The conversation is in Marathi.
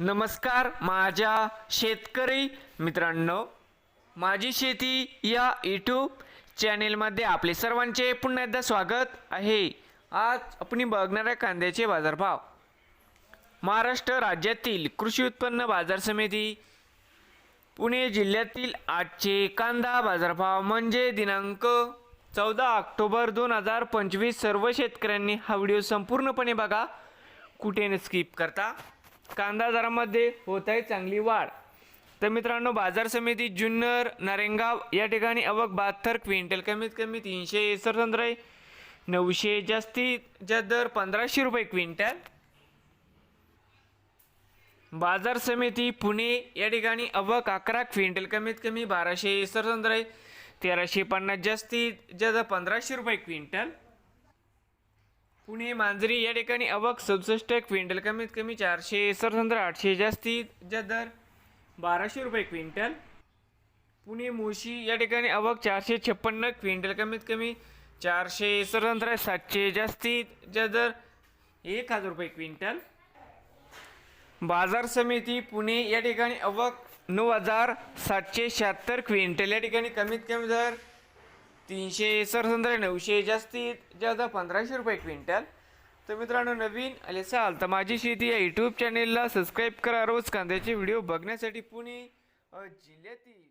नमस्कार माझ्या शेतकरी मित्रांनो. माझी शेती या यूट्यूब चॅनेलमध्ये आपले सर्वांचे पुन्हा एकदा स्वागत आहे. आज आपण बघणाऱ्या कांद्याचे बाजारभाव. महाराष्ट्र राज्यातील कृषी उत्पन्न बाजार समिती पुणे जिल्ह्यातील आजचे कांदा बाजारभाव म्हणजे दिनांक चौदा ऑक्टोबर दोन हजार पंचवीस. सर्व शेतकऱ्यांनी हा व्हिडिओ संपूर्णपणे बघा. कुठे न स्किप करता. कांदा दरामध्ये होत आहे चांगली वाढ. तर मित्रांनो बाजार समिती जुन्नर नारेंगाव या ठिकाणी अवक बहात्तर क्विंटल कमीत कमी तीनशे सत्तर आहे. नऊशे जास्तीत जास्त दर पंधराशे रुपये क्विंटल. बाजार समिती पुणे या ठिकाणी अवक अकरा क्विंटल कमीत कमी बाराशे सत्तर आहे. तेराशे पन्नास जास्तीत जास्त पंधराशे रुपये क्विंटल. पुणे मांजरी या ठिकाणी अवक सदुसष्ट क्विंटल कमीत कमी चारशे सत्तर आठशे जास्तीत जास्त दर बाराशे रुपये क्विंटल. पुणे मोशी या ठिकाणी अवक चारशे छप्पन्न क्विंटल कमीत कमी चारशे सत्तर सातशे जास्तीत जास्त दर एक हजार रुपये क्विंटल. बाजार समिती पुणे या ठिकाणी अवक नऊ हजार सातशे शहात्तर क्विंटल या ठिकाणी कमीत कमी दर तीनशे सरसंद्र नऊशे जास्तीत जास्त पंधराशे रुपये क्विंटल. तर मित्रांनो नवीन आले असाल तर माझी शेती या यूट्यूब चॅनेलला सबस्क्राईब करा. रोज कांद्याचे व्हिडिओ बघण्यासाठी पुणे जिल्ह्यातील